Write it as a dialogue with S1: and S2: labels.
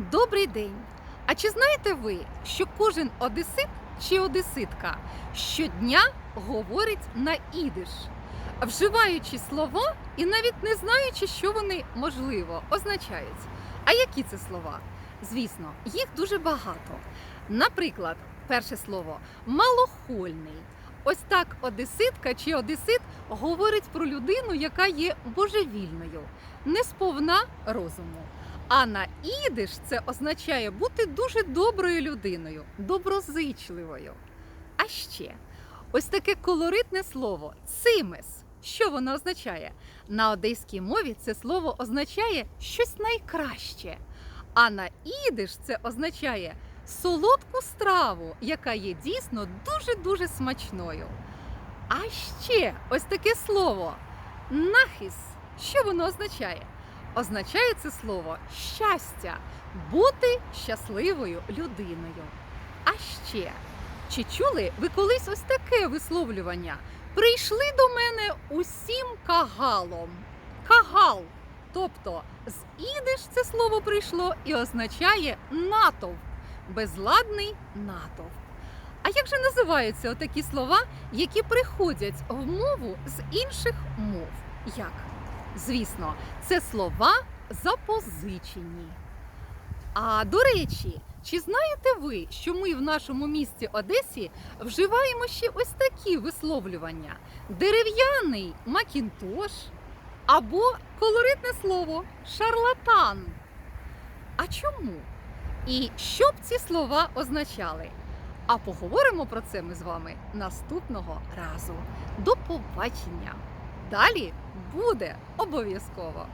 S1: Добрий день! А чи знаєте ви, що кожен одесит чи одеситка щодня говорить на ідиш, вживаючи слова і навіть не знаючи, що вони можливо означають? А які це слова? Звісно, їх дуже багато. Наприклад, перше слово малохольний. Ось так одеситка чи одесит говорить про людину, яка є божевільною, не сповна розуму. А на ідиш це означає бути дуже доброю людиною, доброзичливою. А ще ось таке колоритне слово цимес. Що воно означає? На одеській мові це слово означає щось найкраще. А на ідиш це означає солодку страву, яка є дійсно дуже-дуже смачною. А ще ось таке слово нахис. Що воно означає? Означає це слово щастя, бути щасливою людиною. А ще, чи чули ви колись ось таке висловлювання? Прийшли до мене усім кагалом. Кагал. Тобто з ідиш це слово прийшло і означає натовп, безладний натовп. А як же називаються отакі слова, які приходять в мову з інших мов? Як? Звісно, це слова запозичені. А до речі, чи знаєте ви, що ми в нашому місті Одесі вживаємо ще ось такі висловлювання: дерев'яний макінтош або колоритне слово шарлатан? А чому? І що б ці слова означали? А поговоримо про це ми з вами наступного разу. До побачення! Далі буде обов'язково.